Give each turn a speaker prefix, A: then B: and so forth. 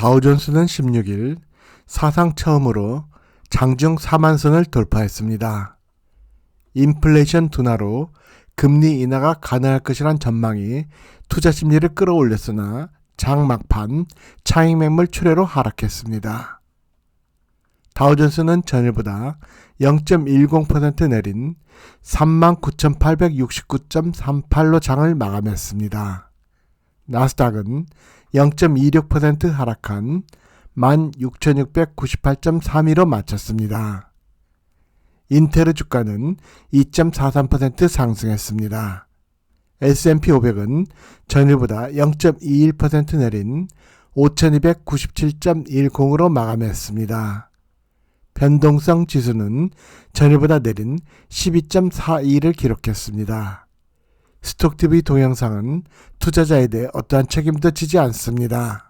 A: 다우존스는 16일 사상 처음으로 장중 4만선을 돌파했습니다. 인플레이션 둔화로 금리 인하가 가능할 것이란 전망이 투자 심리를 끌어올렸으나 장 막판 차익 매물 출회로 하락했습니다. 다우존스는 전일보다 0.10% 내린 39,869.38로 장을 마감했습니다. 나스닥은 0.26% 하락한 16,698.32로 마쳤습니다. 인테르 주가는 2.43% 상승했습니다. S&P 500은 전일보다 0.21% 내린 5,297.10으로 마감했습니다. 변동성 지수는 전일보다 내린 12.42를 기록했습니다. 스톡TV 동영상은 투자자에 대해 어떠한 책임도 지지 않습니다.